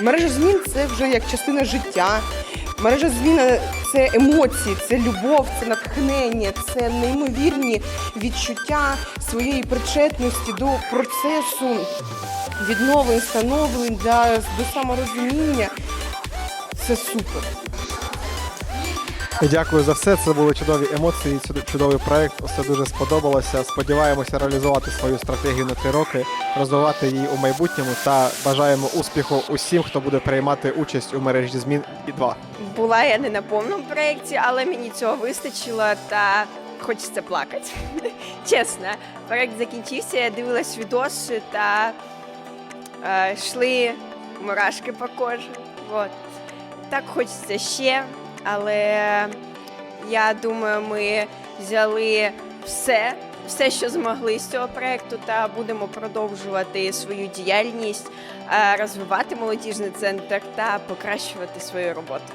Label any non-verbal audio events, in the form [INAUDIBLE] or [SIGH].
Мережа змін це вже як частина життя. Мережа змін це емоції, це любов, це натхнення, це неймовірні відчуття своєї причетності до процесу відновлень, становлень, для, до саморозуміння. Це супер. Дякую за все. Це були чудові емоції, чудовий проект. Все дуже сподобалося. Сподіваємося реалізувати свою стратегію на три роки, розвивати її у майбутньому та бажаємо успіху усім, хто буде приймати участь у мережі змін і 2. Була я не на повному проєкті, але мені цього вистачило та хочеться плакати. [LAUGHS] Чесно, проєкт закінчився, я дивилась відоси та е, йшли мурашки по кожі. От. Так хочеться ще, але я думаю, ми взяли все, все, що змогли з цього проекту, та будемо продовжувати свою діяльність, е, розвивати молодіжний центр та покращувати свою роботу.